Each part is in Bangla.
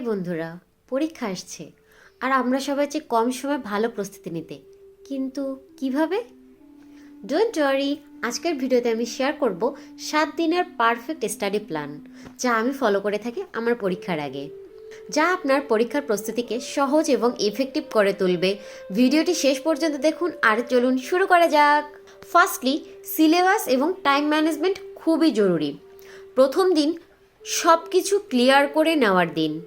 বন্ধুরা, পরীক্ষা আসছে। আর আমরা সবাই চেয়ে কম সময় ভালো প্রস্তুতি নিতে। কিন্তু কীভাবে? ডোন্ট ওয়ারি আজকের ভিডিওতে আমি শেয়ার করব সাত দিনের পারফেক্ট স্টাডি প্ল্যান যা আমি ফলো করে থাকি আমার পরীক্ষার আগে। যা আপনার পরীক্ষার প্রস্তুতিকে সহজ এবং ইফেক্টিভ করে তুলবে। ভিডিওটি শেষ পর্যন্ত দেখুন, আর চলুন শুরু করা যাক। ফার্স্টলি সিলেবাস এবং টাইম ম্যানেজমেন্ট খুবই জরুরি। প্রথম দিন সব কিছু ক্লিয়ার করে নেওয়ার দিন।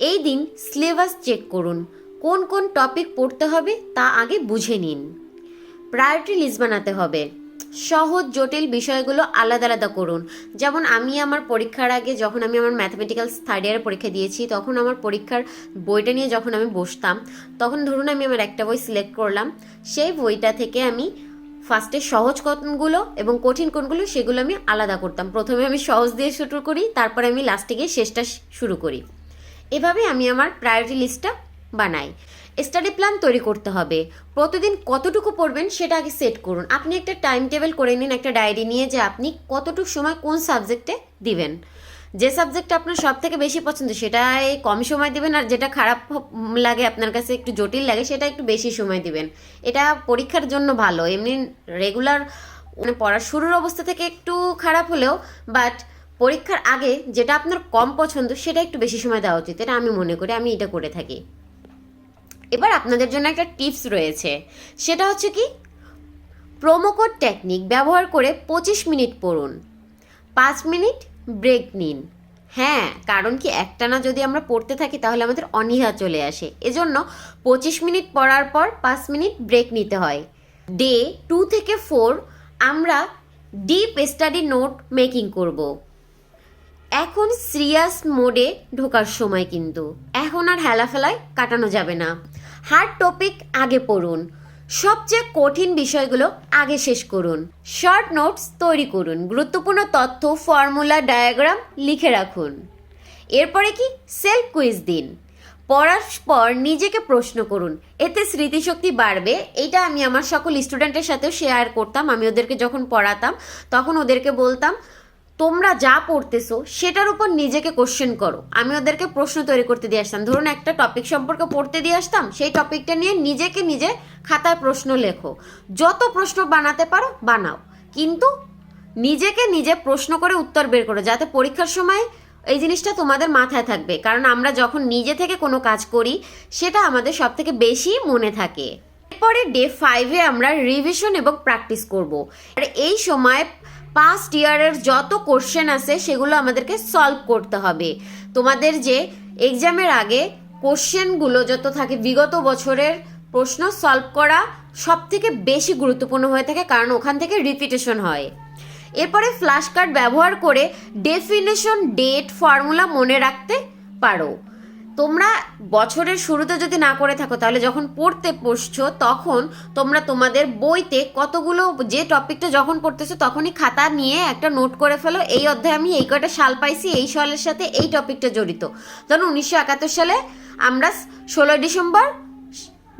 এই দিন সিলেবাস চেক করুন। কোন কোন টপিক পড়তে হবে তা আগে বুঝে নিন। প্রায়োরিটি লিস্ট বানাতে হবে। সহজ, জটিল বিষয়গুলো আলাদা আলাদা করুন। যেমন আমি আমার পরীক্ষার আগে যখন আমি আমার ম্যাথামেটিক্যাল থার্ড ইয়ারে পরীক্ষা দিয়েছি, তখন আমার পরীক্ষার বইটা নিয়ে যখন আমি বসতাম, তখন ধরুন আমি আমার একটা বই সিলেক্ট করলাম। সেই বইটা থেকে আমি ফার্স্টে সহজ কোনগুলো এবং কঠিন কোনগুলো সেগুলো আমি আলাদা করতাম। প্রথমে আমি সহজ দিয়ে শুরু করি, তারপরে আমি লাস্টে গিয়ে শেষটা শুরু করি। এভাবে আমি আমার প্রায়োরিটি লিস্টটা বানাই। স্টাডি প্ল্যান তৈরি করতে হবে। প্রতিদিন কতটুকু পড়বেন সেটা আগে সেট করুন। আপনি একটা টাইম টেবিল করে নিন, একটা ডায়েরি নিয়ে যে আপনি কতটুকু সময় কোন সাবজেক্টে দিবেন। যে সাবজেক্টটা আপনার সব থেকে বেশি পছন্দ, সেটাই কম সময় দিবেন আর যেটা খারাপ লাগে, আপনার কাছে একটু জটিল লাগে, সেটা একটু বেশি সময় দিবেন। এটা পরীক্ষার জন্য ভালো। এমনি রেগুলার মানে পড়ার শুরুর অবস্থা থেকে একটু খারাপ হলেও বাট পরীক্ষার আগে যেটা আপনার কম পছন্দ, সেটা একটু বেশি সময় দেওয়া উচিত। এটা আমি মনে করি, আমি এটা করে থাকি। এবার আপনাদের জন্য একটা টিপস রয়েছে। সেটা হচ্ছে কি? প্রোমোকোড টেকনিক ব্যবহার করে পঁচিশ মিনিট পড়ুন। পাঁচ মিনিট ব্রেক নিন। হ্যাঁ কারণ কি একটানা যদি আমরা পড়তে থাকি, তাহলে আমাদের অনীহা চলে আসে। এজন্য পঁচিশ মিনিট পড়ার পর পাঁচ মিনিট ব্রেক নিতে হয়। ডে টু থেকে ফোর আমরা ডিপ স্টাডি নোট মেকিং করব। এখন সিরিয়াস মোডে ঢোকার সময় কিন্তু। এখন আর হেলাফেলায় কাটানো যাবে না। হার্ড টপিক আগে পড়ুন। সবচেয়ে কঠিন বিষয়গুলো আগে শেষ করুন। শর্ট নোটস তৈরি করুন। গুরুত্বপূর্ণ তথ্য ফর্মুলা ডায়াগ্রাম লিখে রাখুন। এরপরে কি? সেলফ কুইজ দিন। পড়ার পর নিজেকে প্রশ্ন করুন। এতে স্মৃতিশক্তি বাড়বে। এটা আমি আমার সকল স্টুডেন্টের সাথেও শেয়ার করতাম। আমি ওদেরকে যখন পড়াতাম, তখন ওদেরকে বলতাম তোমরা যা পড়তেছো, সেটার উপর নিজেকে কোশ্চেন করো। আমি ওদেরকে প্রশ্ন তৈরি করতে দিয়ে আসতাম। ধরুন একটা টপিক সম্পর্কে পড়তে দিয়ে আসতাম, সেই টপিকটা নিয়ে নিজেকে নিজে খাতায় প্রশ্ন লেখো। যত প্রশ্ন বানাতে পারো, বানাও। কিন্তু নিজেকে নিজে প্রশ্ন করে উত্তর বের করো, যাতে পরীক্ষার সময় এই জিনিসটা তোমাদের মাথায় থাকবে। কারণ আমরা যখন নিজে থেকে কোনো কাজ করি, সেটা আমাদের সব থেকে বেশি মনে থাকে। এরপরে ডে ফাইভে আমরা রিভিশন এবং প্র্যাকটিস করব। আর এই সময় পাস্ট ইয়ারের যত কোশ্চেন আছে, সেগুলো আমাদেরকে সলভ করতে হবে। তোমাদের যে এক্সামের আগে কোশ্চেনগুলো যত থাকে, বিগত বছরের প্রশ্ন সলভ করা সব থেকে বেশি গুরুত্বপূর্ণ হয়ে থাকে, কারণ ওখান থেকে রিপিটেশন হয়। এরপরে ফ্ল্যাশ কার্ড ব্যবহার করে ডেফিনেশন ডেট ফর্মুলা মনে রাখতে পারো। তোমরা বছরের শুরুতে যদি না করে থাকো, তাহলে যখন পড়তে বসছো, তখন তোমরা তোমাদের বইতে কতগুলো, যে টপিকটা যখন পড়তেছো, তখনই খাতা নিয়ে একটা নোট করে ফেলো, এই অধ্যায়ে আমি এই কয়টা সাল পাইছি, এই সালের সাথে এই টপিকটা জড়িত। ধরুন, উনিশশো একাত্তর সালে আমরা ষোলোই ডিসেম্বর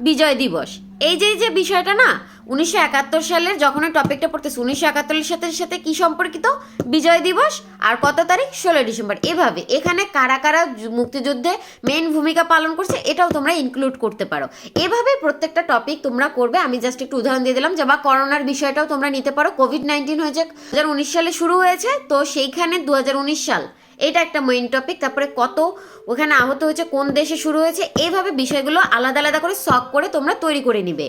বিজয় দিবস। এই যে যে বিষয়টা না, উনিশশো একাত্তর সালের যখন ওই টপিকটা পড়তেছে, উনিশশো একাত্তরের সাথে সাথে কি সম্পর্কিত? বিজয় দিবস আর কত তারিখ? ষোলোই ডিসেম্বর। এভাবে, এখানে কারা কারা মুক্তিযুদ্ধে মেন ভূমিকা পালন করছে, এটাও তোমরা ইনক্লুড করতে পারো। এভাবে প্রত্যেকটা টপিক তোমরা করবে, আমি জাস্ট একটু উদাহরণ দিয়ে দিলাম যে, বা করোনার বিষয়টাও তোমরা নিতে পারো। কোভিড নাইন্টিন হয়েছে দু হাজার উনিশ সালে শুরু হয়েছে, তো সেইখানে দু হাজার উনিশ সাল এটা একটা মেইন টপিক তারপরে কত ওখানে আহত হয়েছে, কোন দেশে শুরু হয়েছে এইভাবে বিষয়গুলো আলাদা আলাদা করে সক করে তোমরা তৈরি করে নিবে।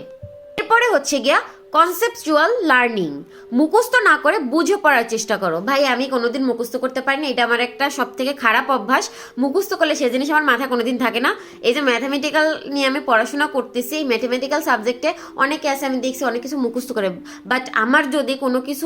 এরপরে হচ্ছে গিয়া কনসেপচুয়াল লার্নিং মুখস্থ না করে বুঝে পড়ার চেষ্টা করো। ভাই, আমি কোনোদিন মুখস্থ করতে পারিনি, এটা আমার একটা সব থেকে খারাপ অভ্যাস। মুখস্থ করলে সে জিনিস আমার মাথায় কোনোদিন থাকে না। এই যে ম্যাথামেটিক্যাল নিয়ে আমি পড়াশোনা করতেছি, এই ম্যাথামেটিক্যাল সাবজেক্টে অনেকে আছে আমি দেখছি অনেক কিছু মুখস্থ করে। বাট আমার যদি কোনো কিছু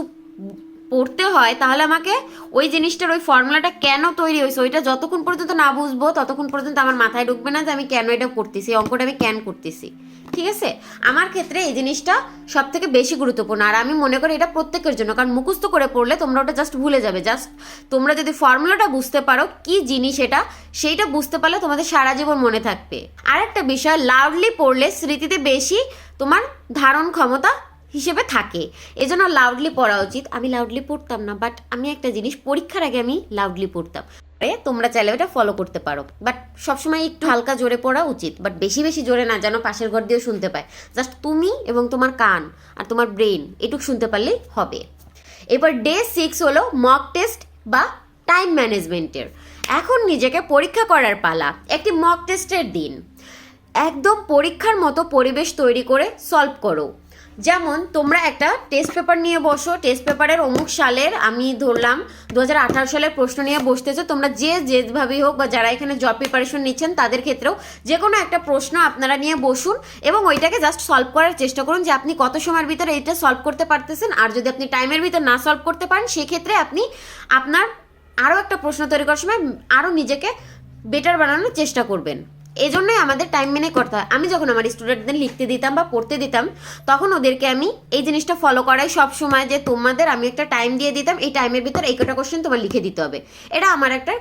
পড়তে হয়, তাহলে আমাকে ওই জিনিসটার ওই ফর্মুলাটা কেন তৈরি হয়েছে? ওইটা যতক্ষণ পর্যন্ত না বুঝব, ততক্ষণ পর্যন্ত আমার মাথায় ঢুকবে না যে আমি কেন এটা করতেছি অঙ্কটা আমি কেন করতেছি। ঠিক আছে? আমার ক্ষেত্রে এই জিনিসটা সব থেকে বেশি গুরুত্বপূর্ণ। আর আমি মনে করি এটা প্রত্যেকের জন্য, কারণ মুখস্থ করে পড়লে তোমরা ওটা জাস্ট ভুলে যাবে। জাস্ট তোমরা যদি ফর্মুলাটা বুঝতে পারো কি জিনিস এটা, সেইটা বুঝতে পারলে তোমাদের সারা জীবন মনে থাকবে। আর একটা বিষয় লাউডলি পড়লে স্মৃতিতে বেশি তোমার ধারণ ক্ষমতা হিসেবে থাকে। এজন্য লাউডলি পড়া উচিত। আমি লাউডলি পড়তাম না বাট আমি একটা জিনিস, পরীক্ষার আগে আমি লাউডলি পড়তাম। তোমরা চাইলে ওটা ফলো করতে পারো। বাট সবসময় একটু হালকা জোরে পড়া উচিত। বাট বেশি বেশি জোরে না, যেন পাশের ঘর দিয়েও শুনতে পায়। জাস্ট তুমি এবং তোমার কান আর তোমার ব্রেন এটুকু শুনতে পারলেই হবে। এবার ডে সিক্স হলো মক টেস্ট বা টাইম ম্যানেজমেন্টের এখন নিজেকে পরীক্ষা করার পালা। একটি মক টেস্টের দিন। একদম পরীক্ষার মতো পরিবেশ তৈরি করে সলভ করো। যেমন, তোমরা একটা টেস্ট পেপার নিয়ে বসো টেস্ট পেপারের অমুক সালের, আমি ধরলাম দু হাজার আঠারো সালের প্রশ্ন নিয়ে বসতেছো, তোমরা যে যেভাবেই হোক বা যারা এখানে জব প্রিপারেশন নিচ্ছেন, তাদের ক্ষেত্রেও যে কোনো একটা প্রশ্ন আপনারা নিয়ে বসুন এবং ওইটাকে জাস্ট সলভ করার চেষ্টা করুন যে আপনি কত সময়ের ভিতরে এটা সলভ করতে পারতেছেন। আর যদি আপনি টাইমের ভিতর না সলভ করতে পারেন, সেক্ষেত্রে আপনি আপনার আরও একটা প্রশ্ন তৈরি করার সময় আরও নিজেকে বেটার বানানোর চেষ্টা করবেন। এজন্যই আমাদের টাইম মেনে করতে হয়। আমি যখন আমার স্টুডেন্টদের লিখতে দিতাম বা পড়তে দিতাম, তখন ওদেরকে আমি এই জিনিসটা ফলো করাই সব সময় যে তোমাদের আমি একটা টাইম দিয়ে দিতাম, এই টাইমের ভিতর এই কটা কোশ্চেন তোমার লিখে দিতে হবে। এটা আমার একটা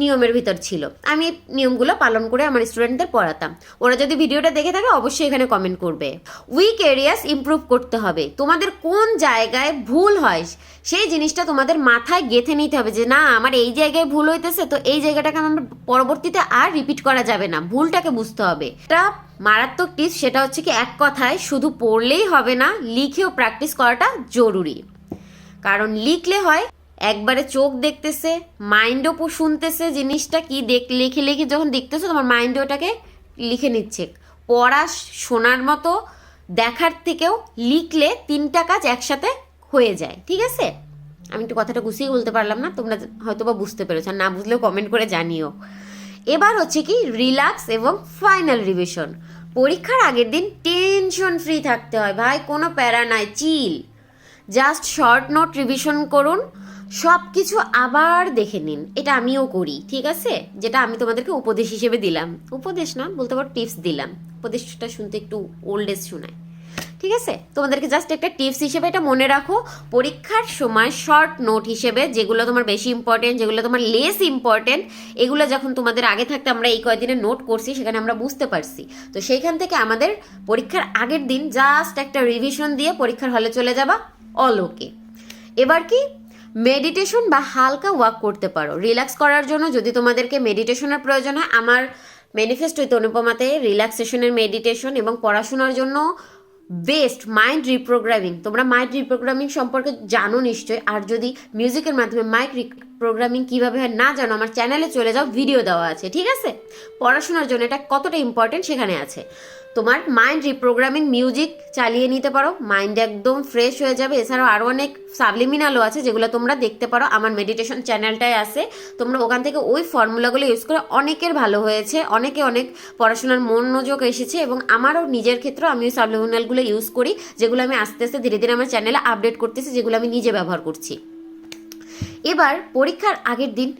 নিয়মের ভিতর ছিল। আমি নিয়মগুলো পালন করে আমার স্টুডেন্টদের পড়াতাম। ওরা যদি ভিডিওটা দেখে থাকে, অবশ্যই এখানে কমেন্ট করবে। উইক এরিয়াস ইমপ্রুভ করতে হবে। তোমাদের কোন জায়গায় ভুল হয়, সেই জিনিসটা তোমাদের মাথায় গেঁথে নিতে হবে যে, না, আমার এই জায়গায় ভুল হইতেছে, তো এই জায়গাটাকে আমার পরবর্তীতে আর রিপিট করা যাবে না। ভুলটাকে বুঝতে হবে। এটা মারাত্মক টিপস সেটা হচ্ছে কি, এক কথায় শুধু পড়লেই হবে না, লিখেও প্র্যাকটিস করাটা জরুরি। কারণ লিখলে হয় একবারে চোখ দেখতেছে মাইন্ডও শুনতেছে জিনিসটা কি দেখ লিখে লিখে যখন দেখতেছে তোমার মাইন্ড ওটাকে লিখে নিচ্ছে। পড়া শোনার মতো দেখার থেকেও লিখলে তিনটা কাজ একসাথে হয়ে যায়, ঠিক আছে? আমি একটু কথাটা গুছিয়ে বলতে পারলাম না, তোমরা হয়তো বা বুঝতে পেরেছ না বুঝলেও কমেন্ট করে জানিও। এবার হচ্ছে কি রিল্যাক্স এবং ফাইনাল রিভিশন পরীক্ষার আগের দিন টেনশন ফ্রি থাকতে হয়, ভাই কোনো প্যারা নাই chill just short note revision করুন সব কিছু আবার দেখে নিন। এটা আমিও করি, ঠিক আছে? যেটা আমি তোমাদেরকে উপদেশ হিসেবে দিলাম। উপদেশ না, বলতে পারো টিপস দিলাম। উপদেশটা শুনতে একটু ওল্ড এজ শোনায়। ঠিক আছে? তোমাদেরকে জাস্ট একটা টিপস হিসেবে এটা মনে রাখো। পরীক্ষার সময় শর্ট নোট হিসেবে, যেগুলো তোমার বেশি ইম্পর্টেন্ট যেগুলো তোমার লেস ইম্পর্টেন্ট এগুলো যখন তোমাদের আগে থাকতে আমরা এই কয়দিনে নোট করছি, সেখানে আমরা বুঝতে পারছি। তো সেইখান থেকে আমাদের পরীক্ষার আগের দিন জাস্ট একটা রিভিশন দিয়ে পরীক্ষার হলে চলে যাবা। অল ওকে এবার কি? মেডিটেশন বা হালকা ওয়াক করতে পারো। রিল্যাক্স করার জন্য যদি তোমাদেরকে মেডিটেশনের প্রয়োজন হয়, আমার ম্যানিফেস্টোতে অনুপমাতে রিল্যাক্সেশনের মেডিটেশন এবং পড়াশোনার জন্য বেস্ট মাইন্ড রিপ্রোগ্রামিং তোমরা মাইন্ড রিপ্রোগ্রামিং সম্পর্কে জানো নিশ্চয় আর যদি মিউজিকের মাধ্যমে মাইন্ড প্রোগ্রামিং কীভাবে হয় না জানো, আমার চ্যানেলে চলে যাও ভিডিও দেওয়া আছে, ঠিক আছে? পড়াশোনার জন্য এটা কতটা ইম্পর্টেন্ট সেখানে আছে। তোমার মাইন্ড রিপ্রোগ্রামিং মিউজিক চালিয়ে নিতে পারো মাইন্ড একদম ফ্রেশ হয়ে যাবে। এছাড়াও আরও অনেক সাবলিমিনালও আছে যেগুলো তোমরা দেখতে পারো। আমার মেডিটেশন চ্যানেলটায় আছে। তোমরা ওখান থেকে ওই ফর্মুলাগুলো ইউজ করে অনেকের ভালো হয়েছে, অনেকে অনেক পড়াশোনার মনোযোগ এসেছে এবং আমারও নিজের ক্ষেত্রে আমি ওই সাবলিমিনালগুলো ইউজ করি, যেগুলো আমি আস্তে আস্তে ধীরে ধীরে আমার চ্যানেলে আপডেট করতেছি, যেগুলো আমি নিজে ব্যবহার করছি। এবার পরীক্ষার আগের দিন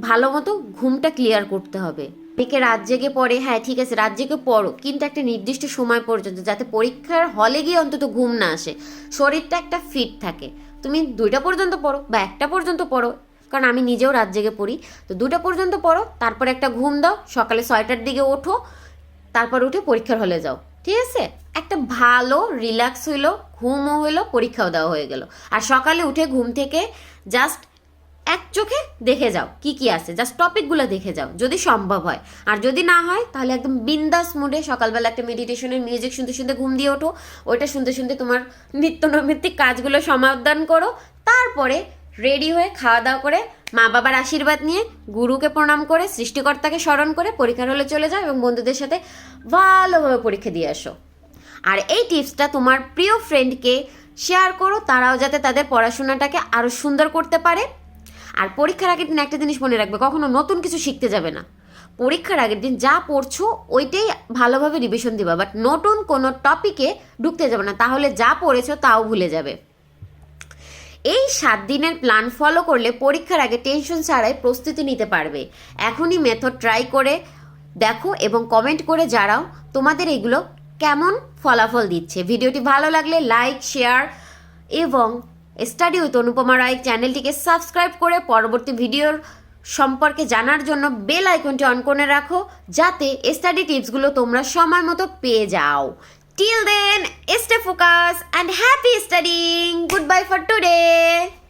ভালো মতো ঘুমটা ক্লিয়ার করতে হবে। অনেকে রাত জেগে পড়ে হ্যাঁ ঠিক আছে, রাত জেগে পড়ো, কিন্তু একটা নির্দিষ্ট সময় পর্যন্ত যাতে পরীক্ষার হলে গিয়ে অন্তত ঘুম না আসে। শরীরটা একটা ফিট থাকে। তুমি দুইটা পর্যন্ত পড়ো বা একটা পর্যন্ত পড়ো, কারণ আমি নিজেও রাত জেগে পড়ি। তো দুটা পর্যন্ত পড়ো, তারপর একটা ঘুম দাও, সকালে ছয়টার দিকে ওঠো, তারপর উঠে পরীক্ষার হলে যাও। ঠিক আছে? একটা ভালো রিল্যাক্স হইল, ঘুমও হইল, পরীক্ষাও দেওয়া হয়ে গেল। আর সকালে উঠে ঘুম থেকে জাস্ট এক চোখে দেখে যাও কি কি আছে। জাস্ট টপিকগুলো দেখে যাও, যদি সম্ভব হয়। আর যদি না হয়, তাহলে একদম বিন্দাস মুডে সকালবেলা একটা মেডিটেশনের মিউজিক শুনতে শুনতে ঘুম দিয়ে ওঠো। ওইটা শুনতে শুনতে তোমার নিত্য নৈমিত্তিক কাজগুলো সমাধান করো। তারপরে রেডি হয়ে খাওয়া দাওয়া করে মা বাবার আশীর্বাদ নিয়ে গুরুকে প্রণাম করে, সৃষ্টিকর্তাকে স্মরণ করে পরীক্ষার হলে চলে যাও এবং বন্ধুদের সাথে ভালোভাবে পরীক্ষা দিয়ে আসো। আর এই টিপসটা তোমার প্রিয় ফ্রেন্ডকে শেয়ার করো। তারাও যাতে তাদের পড়াশোনাটাকে আরও সুন্দর করতে পারে। আর পরীক্ষার আগের দিন একটা জিনিস মনে রাখবে, কখনো নতুন কিছু শিখতে যাবে না। পরীক্ষার আগের দিন যা পড়ছো, ওইটাই ভালোভাবে রিভিশন দিবা বাট নতুন কোনো টপিকে ঢুকতে যাবে না, তাহলে যা পড়েছো তাও ভুলে যাবে। এই সাত দিনের প্ল্যান ফলো করলে পরীক্ষার আগে টেনশন ছাড়াই প্রস্তুতি নিতে পারবে। এখনই মেথড ট্রাই করে দেখো এবং কমেন্ট করে জানাও তোমাদের এগুলো কেমন ফলাফল দিচ্ছে। ভিডিওটি ভালো লাগলে লাইক শেয়ার এবং স্টাডি উইথ অনুপমা রায় চ্যানেলটিকে সাবস্ক্রাইব করে পরবর্তী ভিডিওর সম্পর্কে জানার জন্য বেল আইকনটি অন করে রাখো, যাতে স্টাডি টিপসগুলো তোমরা সময় মতো পেয়ে যাও till then stay focus and happy studying good bye for today.